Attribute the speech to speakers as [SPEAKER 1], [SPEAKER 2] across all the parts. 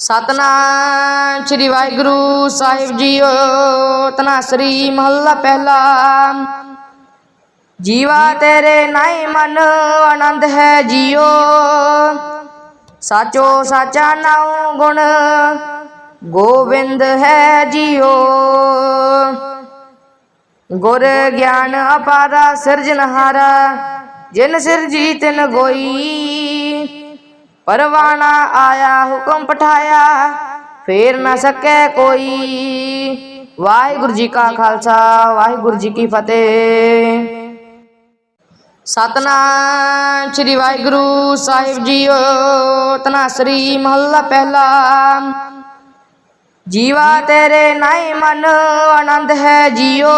[SPEAKER 1] ਸਤਨਾਮ ਸ੍ਰੀ ਵਾਹਿਗੁਰੂ ਸਾਹਿਬ ਜੀਓ ਤਨਾਸਰੀ ਮਹੱਲਾ ਪਹਿਲਾ। ਜੀਵਾ ਤੇਰੇ ਨਾਈ ਮਨ ਆਨੰਦ ਹੈ ਜੀਓ। ਸਾਚੋ ਸਾਚਾ ਨਾਉ ਗੁਣ ਗੋਬਿੰਦ ਹੈ ਜੀਓ। ਗੁਰ ਗਿਆਨ ਅਪਾਰਾ ਸਿਰਜਨਹਾਰਾ ਜਿਨ ਸਿਰਜੀ ਤਿਨ ਗੋਈ। ਪਰਵਾਣਾ ਆਇਆ ਹੁਕਮ ਪਠਾਇਆ, ਫੇਰ ਨਾ ਸਕੈ ਕੋਈ। ਵਾਹਿਗੁਰੂ ਜੀ ਕਾ ਖਾਲਸਾ, ਵਾਹਿਗੁਰੂ ਜੀ ਕੀ ਫਤਿਹ। ਸਤਨਾਮ ਸ੍ਰੀ ਵਾਹਿਗੁਰੂ ਸਾਹਿਬ ਜੀਓ ਤਨਾਸਰੀ ਮਹੱਲਾ ਪਹਿਲਾ। ਜੀਵਾ ਤੇਰੇ ਨਾਈ ਮਨ ਆਨੰਦ ਹੈ ਜੀਓ।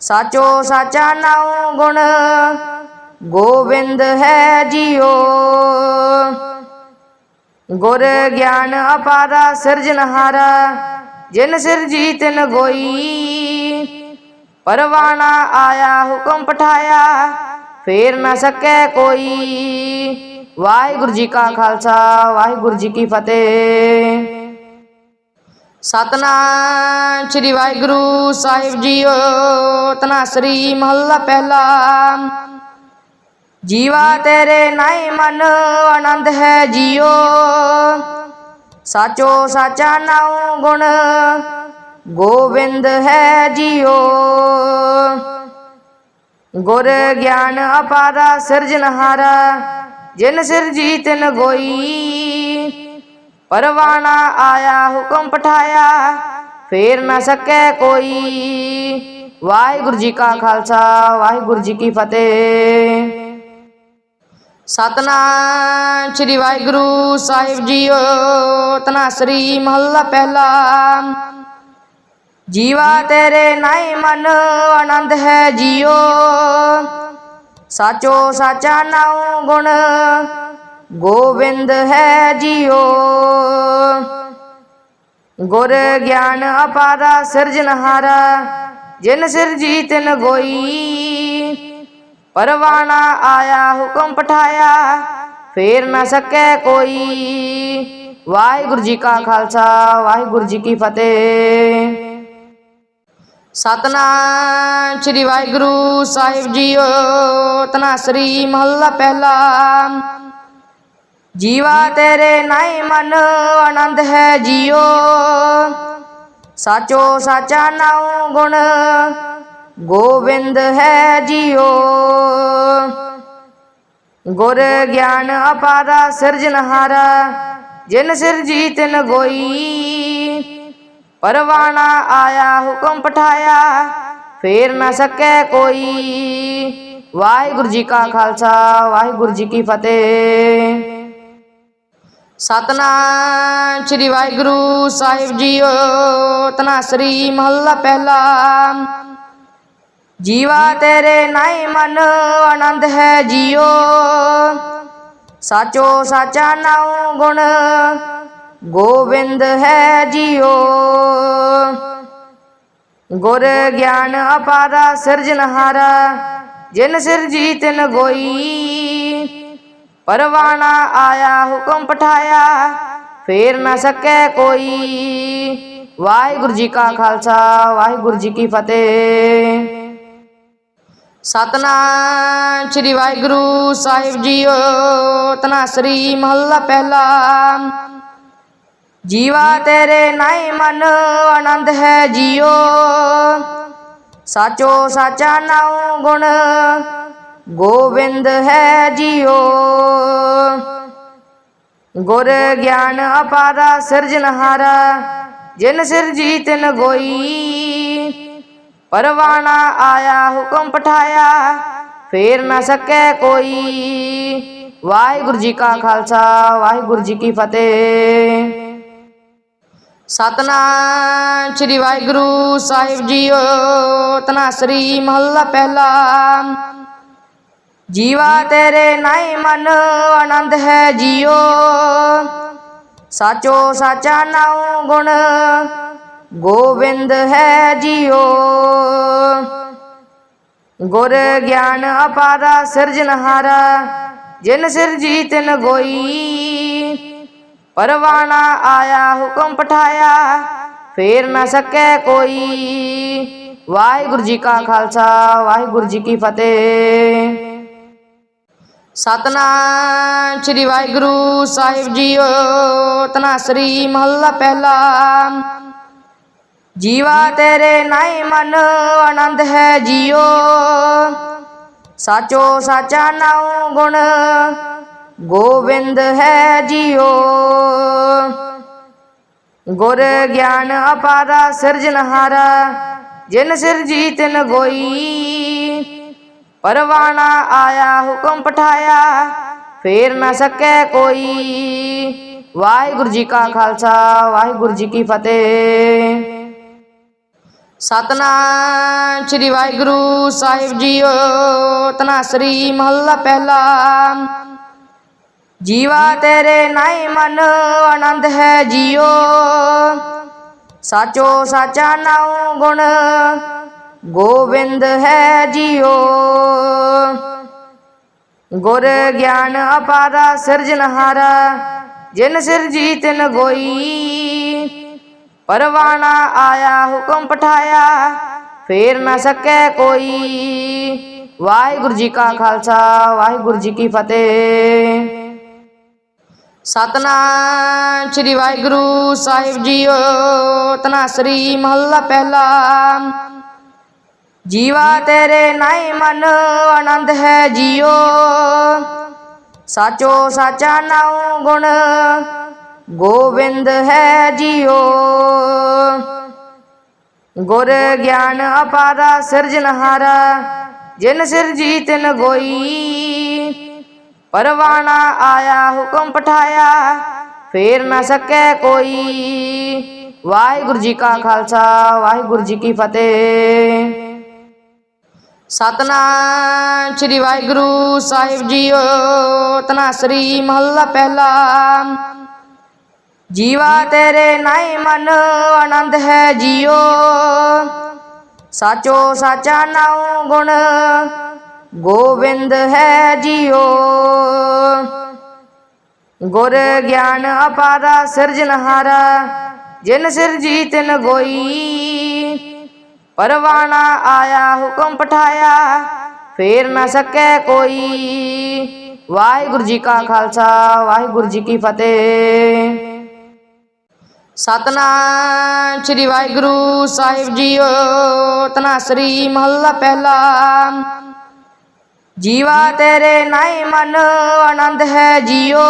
[SPEAKER 1] ਸਾਚੋ ਸਾਚਾ ਨਾਉ ਗੁਣ ਗੋਬਿੰਦ ਹੈ ਜੀਓ। ਗੁਰ ਗਿਆਨ ਅਪਾਰਾ ਸਿਰਜਨਹਾਰਾ ਜਿਨ ਸਿਰਜੀ ਤਿਨ ਗੋਈ। ਪਰਵਾਣਾ ਆਇਆ ਹੁਕਮ ਪਠਾਇਆ, ਫੇਰ ਨਾ ਸਕੈ ਕੋਈ। ਵਾਹਿਗੁਰੂ ਜੀ ਕਾ ਖਾਲਸਾ, ਵਾਹਿਗੁਰੂ ਜੀ ਕੀ ਫਤਿਹ। ਸਤਨਾਮ ਸ੍ਰੀ ਵਾਹਿਗੁਰੂ ਸਾਹਿਬ ਜੀਓ। ਤਨਾਸਰੀ ਮਹੱਲਾ ਪਹਿਲਾ। ਜੀਵਾ ਤੇਰੇ ਨਾਈ ਮਨ ਆਨੰਦ ਹੈ ਜੀਓ। ਸਾਚੋ ਸਾਚਾ ਨਾਉ ਗੁਣ ਗੋਬਿੰਦ ਹੈ ਜੀਓ। ਗੁਰ ਗਿਆਨ ਅਪਾਰਾ ਸਿਰਜਨਹਾਰਾ ਜਿਨ ਸਿਰਜੀ ਤਿਨ ਗੋਈ। ਪਰਵਾਣਾ ਆਇਆ ਹੁਕਮ ਪਠਾਇਆ, ਫੇਰ ਨਾ ਸਕੈ ਕੋਈ। ਵਾਹਿਗੁਰੂ ਜੀ ਕਾ ਖਾਲਸਾ, ਵਾਹਿਗੁਰੂ ਜੀ ਕੀ ਫਤਿਹ। ਸਤਨਾਮ ਸ੍ਰੀ ਵਾਹਿਗੁਰੂ ਸਾਹਿਬ ਜੀਓ ਤਨਾਸਰੀ ਮਹੱਲਾ ਪਹਿਲਾ। ਜੀਵਾ ਤੇਰੇ ਨਾਈ ਮਨ ਆਨੰਦ ਹੈ ਜੀਓ। ਸਾਚੋ ਸਾਚਾ ਨਾਉ ਗੁਣ ਗੋਬਿੰਦ ਹੈ ਜੀਓ। ਗੁਰ ਗਿਆਨ ਅਪਾਰਾ ਸਿਰਜਨਹਾਰਾ ਜਿਨ ਸਿਰਜੀ ਤਿਨ ਗੋਈ। ਪਰਵਾਣਾ ਆਇਆ ਹੁਕਮ ਪਠਾਇਆ ਫੇਰ ਨਾ ਸਕੈ ਕੋਈ। ਵਾਹਿਗੁਰੂ ਜੀ ਕਾ ਖਾਲਸਾ ਵਾਹਿਗੁਰੂ ਜੀ ਕੀ ਫਤਿਹ। ਸਤਨਾਮ ਸ੍ਰੀ ਵਾਹਿਗੁਰੂ ਸਾਹਿਬ ਜੀਓ ਤਨਾਸਰੀ ਮਹੱਲਾ ਪਹਿਲਾ। ਜੀਵਾ ਤੇਰੇ ਨਾਈ ਮਨ ਆਨੰਦ ਹੈ ਜੀਓ। ਸਾਚੋ ਸਾਚਾ ਨਾਉ ਗੁਣ ਗੋਬਿੰਦ ਹੈ ਜੀਓ। ਗੁਰ ਗਿਆਨ ਅਪਾਰਾ ਸਿਰਜਨਹਾਰਾ ਜਿਨ ਸਿਰਜੀ ਤਿਨ ਗੋਈ। ਪਰਵਾਣਾ ਆਇਆ ਹੁਕਮ ਪਠਾਇਆ, ਫੇਰ ਨਾ ਸਕੈ ਕੋਈ। ਵਾਹਿਗੁਰੂ ਜੀ ਕਾ ਖਾਲਸਾ, ਵਾਹਿਗੁਰੂ ਜੀ ਕੀ ਫਤਿਹ। ਸਤਨਾਮ ਸ੍ਰੀ ਵਾਹਿਗੁਰੂ ਸਾਹਿਬ ਜੀਓ। ਤਨਾਸਰੀ ਮਹੱਲਾ ਪਹਿਲਾ। ਜੀਵਾ ਤੇਰੇ ਨਾਈ ਮਨ ਆਨੰਦ ਹੈ ਜੀਓ। ਸਾਚੋ ਸਾਚਾ ਨਾਉ ਗੁਣ ਗੋਬਿੰਦ ਹੈ ਜੀਓ। ਗੁਰ ਗਿਆਨ ਅਪਾਰਾ ਸਿਰਜਨਹਾਰਾ ਜਿਨ ਸਿਰਜੀ ਤਿਨ ਗੋਈ। ਪਰਵਾਣਾ ਆਇਆ ਹੁਕਮ ਪਠਾਇਆ, ਫੇਰ ਨਾ ਸਕੈ ਕੋਈ। ਵਾਹਿਗੁਰੂ ਜੀ ਕਾ ਖਾਲਸਾ, ਵਾਹਿਗੁਰੂ ਜੀ ਕੀ ਫਤਿਹ। ਸਤਨਾਮ ਸ੍ਰੀ ਵਾਹਿਗੁਰੂ ਸਾਹਿਬ ਜੀਓ ਤਨਾਸਰੀ ਮਹੱਲਾ ਪਹਿਲਾ। ਜੀਵਾ ਤੇਰੇ ਨਾਈ ਮਨ ਆਨੰਦ ਹੈ ਜੀਓ। ਸਾਚੋ ਸਾਚਾ ਨਾਉ ਗੁਣ ਗੋਬਿੰਦ ਹੈ ਜੀਓ। ਗੁਰ ਗਿਆਨ ਅਪਾਰਾ ਸਿਰਜਨਹਾਰਾ ਜਿਨ ਸਿਰਜੀ ਤਿਨ ਗੋਈ। ਪਰਵਾਣਾ ਆਇਆ ਹੁਕਮ ਪਠਾਇਆ ਫੇਰ ਨਾ ਸਕੈ ਕੋਈ। ਵਾਹਿਗੁਰੂ ਜੀ ਕਾ ਖਾਲਸਾ ਵਾਹਿਗੁਰੂ ਜੀ ਕੀ ਫਤਿਹ। ਸਤਨਾਮ ਸ੍ਰੀ ਵਾਹਿਗੁਰੂ ਸਾਹਿਬ ਜੀਓ ਤਨਾਸਰੀ ਮਹੱਲਾ ਪਹਿਲਾ। ਜੀਵਾ ਤੇਰੇ ਨਾਈ ਮਨ ਆਨੰਦ ਹੈ ਜੀਓ। ਸਾਚੋ ਸਾਚਾ ਨਾਉ ਗੁਣ ਗੋਬਿੰਦ ਹੈ ਜੀਓ। ਗੁਰ ਗਿਆਨ ਅਪਾਰਾ ਸਿਰਜਨਹਾਰਾ ਜਿਨ ਸਿਰਜੀ ਤਿਨ ਗੋਈ। ਪਰਵਾਣਾ ਆਇਆ ਹੁਕਮ ਪਠਾਇਆ, ਫੇਰ ਨਾ ਸਕੈ ਕੋਈ। ਵਾਹਿਗੁਰੂ ਜੀ ਕਾ ਖਾਲਸਾ, ਵਾਹਿਗੁਰੂ ਜੀ ਕੀ ਫਤਿਹ। ਸਤਨਾਮ ਸ੍ਰੀ ਵਾਹਿਗੁਰੂ ਸਾਹਿਬ ਜੀਓ। ਤਨਾਸਰੀ ਮਹੱਲਾ ਪਹਿਲਾ। ਜੀਵਾ ਤੇਰੇ ਨਾਈ ਮਨ ਆਨੰਦ ਹੈ ਜੀਓ। ਸਾਚੋ ਸਾਚਾ ਨਾਉ ਗੁਣ ਗੋਬਿੰਦ ਹੈ ਜੀਓ। ਗੁਰ ਗਿਆਨ ਅਪਾਰਾ ਸਿਰਜਨਹਾਰਾ ਜਿਨ ਸਿਰਜੀ ਤਿਨ ਗੋਈ। ਪਰਵਾਣਾ ਆਇਆ ਹੁਕਮ ਪਠਾਇਆ, ਫੇਰ ਨਾ ਸਕੈ ਕੋਈ। ਵਾਹਿਗੁਰੂ ਜੀ ਕਾ ਖਾਲਸਾ, ਵਾਹਿਗੁਰੂ ਜੀ ਕੀ ਫਤਿਹ। ਸਤਨਾਮ ਸ੍ਰੀ ਵਾਹਿਗੁਰੂ ਸਾਹਿਬ ਜੀਓ, ਤਨਾਸਰੀ ਮਹੱਲਾ ਪਹਿਲਾ। ਜੀਵਾ ਤੇਰੇ ਨਾਈ ਮਨ ਆਨੰਦ ਹੈ ਜੀਓ। ਸਾਚੋ ਸਾਚਾ ਨਾਉ ਗੁਣ ਗੋਬਿੰਦ ਹੈ ਜੀਓ। ਗੁਰ ਗਿਆਨ ਅਪਾਰਾ ਸਿਰਜਨਹਾਰਾ ਜਿਨ ਸਿਰਜੀ ਤਿਨ ਗੋਈ। ਪਰਵਾਣਾ ਆਇਆ ਹੁਕਮ ਪਠਾਇਆ, ਫੇਰ ਨਾ ਸਕੈ ਕੋਈ। ਵਾਹਿਗੁਰੂ ਜੀ ਕਾ ਖਾਲਸਾ, ਵਾਹਿਗੁਰੂ ਜੀ ਕੀ ਫਤਿਹ। ਸਤਨਾਮ ਸ੍ਰੀ ਵਾਹਿਗੁਰੂ ਸਾਹਿਬ ਜੀਓ ਤਨਾਸਰੀ ਮਹੱਲਾ ਪਹਿਲਾ। ਜੀਵਾ ਤੇਰੇ ਨਾਈ ਮਨ ਆਨੰਦ ਹੈ ਜੀਓ। ਸਾਚੋ ਸਾਚਾ ਨਾਉ ਗੁਣ ਗੋਬਿੰਦ ਹੈ ਜੀਓ। ਗੁਰ ਗਿਆਨ ਅਪਾਰਾ ਸਿਰਜਨਹਾਰਾ ਜਿਨ ਸਿਰਜੀ ਤਿਨ ਗੋਈ। ਪਰਵਾਣਾ ਆਇਆ ਹੁਕਮ ਪਠਾਇਆ, ਫੇਰ ਨਾ ਸਕੈ ਕੋਈ। ਵਾਹਿਗੁਰੂ ਜੀ ਕਾ ਖਾਲਸਾ, ਵਾਹਿਗੁਰੂ ਜੀ ਕੀ ਫਤਿਹ। ਸਤਨਾਮ ਸ੍ਰੀ ਵਾਹਿਗੁਰੂ ਸਾਹਿਬ ਜੀਓ ਤਨਾਸਰੀ ਮਹੱਲਾ ਪਹਿਲਾ। ਜੀਵਾ ਤੇਰੇ ਨਾਈ ਮਨ ਆਨੰਦ ਹੈ ਜੀਓ। ਸਾਚੋ ਸਾਚਾ ਨਾਉ ਗੁਣ ਗੋਬਿੰਦ ਹੈ ਜੀਓ। ਗੁਰ ਗਿਆਨ ਅਪਾਰਾ ਸਿਰਜਨਹਾਰਾ ਜਿਨ ਸਿਰਜੀ ਤਿਨ ਗੋਈ। ਪਰਵਾਣਾ ਆਇਆ ਹੁਕਮ ਪਠਾਇਆ, ਫੇਰ ਨਾ ਸਕੈ ਕੋਈ। ਵਾਹਿਗੁਰੂ ਜੀ ਕਾ ਖਾਲਸਾ, ਵਾਹਿਗੁਰੂ ਜੀ ਕੀ ਫਤਿਹ। ਸਤਨਾਮ ਸ੍ਰੀ ਵਾਹਿਗੁਰੂ ਸਾਹਿਬ ਜੀਓ ਤਨਾਸਰੀ ਮਹੱਲਾ ਪਹਿਲਾ। ਜੀਵਾ ਤੇਰੇ ਨਾਈ ਮਨ ਆਨੰਦ ਹੈ ਜੀਓ।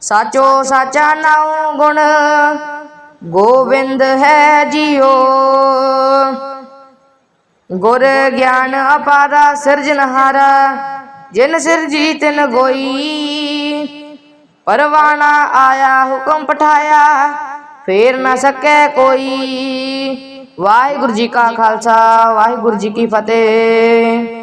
[SPEAKER 1] ਸਾਚੋ ਸਾਚਾ ਨਾਉ ਗੁਣ ਗੋਵਿੰਦ ਹੈ ਜੀਓ। ਗੁਰ ਗਿਆਨ ਅਪਾਰਾ ਸਿਰਜਨਹਾਰਾ ਜਿਨ ਸਿਰਜੀ ਤਿਨ ਗੋਈ। ਪਰਵਾਣਾ ਆਇਆ ਹੁਕਮ ਪਠਾਇਆ, ਫੇਰ ਨਾ ਸਕੈ ਕੋਈ। ਵਾਹਿਗੁਰੂ ਜੀ ਕਾ ਖਾਲਸਾ, ਵਾਹਿਗੁਰੂ ਜੀ ਕੀ ਫਤਿਹ।